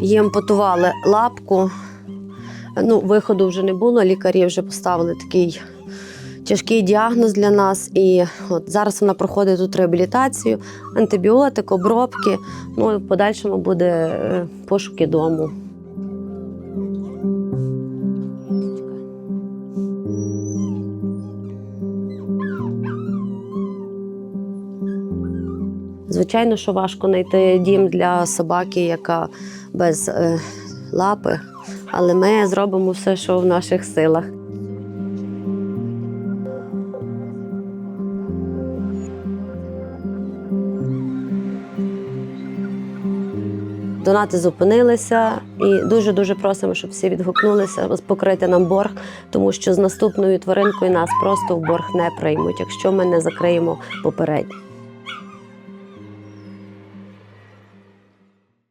Їм ампутували лапку. Ну, виходу вже не було. Лікарі вже поставили такий тяжкий діагноз для нас. І от зараз вона проходить тут реабілітацію, антибіотик, обробки. Ну і в подальшому буде е, пошуки дому. Звичайно, що важко знайти дім для собаки, яка без е, лапи, але ми зробимо все, що в наших силах. Донати зупинилися і дуже дуже просимо, щоб всі відгукнулися покрити нам борг, тому що з наступною тваринкою нас просто в борг не приймуть, якщо ми не закриємо попередньо.